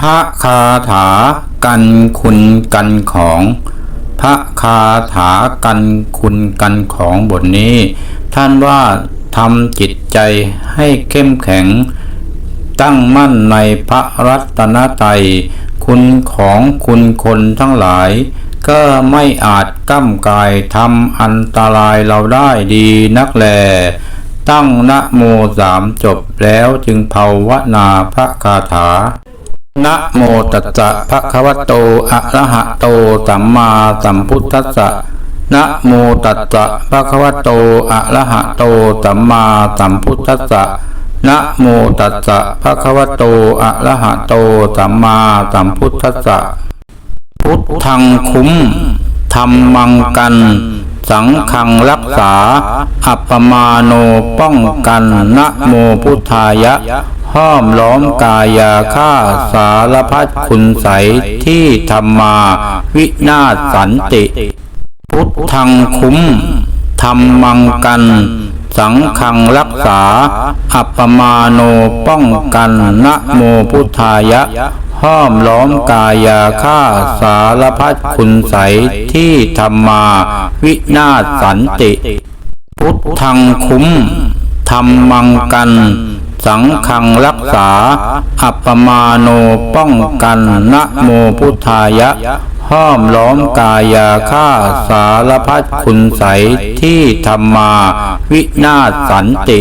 พระคาถากันคุณกันของ พระคาถากันคุณกันของบทนี้ ท่านว่าทำจิตใจให้เข้มแข็ง ตั้งมั่นในพระรัตนตรัยคุณของคุณคนทั้งหลาย ก็ไม่อาจก้ำกายทำอันตรายเราได้ดีนักแล ตั้งนะโมสามจบแล้วจึงภาวนาพระคาถา นะโมตัสสะภะคะวะโต อะระหะโต สัมมาสัมพุทธัสสะ นะโมตัสสะภะคะวะโต อะระหะโต สัมมาสัมพุทธัสสะ นะโมตัสสะภะคะวะโต อะระหะโต สัมมาสัมพุทธัสสะ พุทธังคุ้มธรรมังกัน สังขังรักษา อัปปมาโนป้องกัน นะโมพุทธายะ ห้อมล้อมกายาฆ่าสารพัดคุณใสที่ธรรมา วินาศสันติ พุทธังคุ้มธรรมังกัน สังขังรักษา อัปปมาโนป้องกันนะโมพุทธายะ ห้อมล้อมกายาฆ่าสารพัดคุณใสที่ธรรมา วินาศสันติ พุทธังคุ้มธรรมังกัน สังขังรักษา อัปปมาโนป้องกันนะโมพุทธายะห้อมล้อมกายาฆ่าสารพัดคุณใสที่ธรรมา วินาศสันติ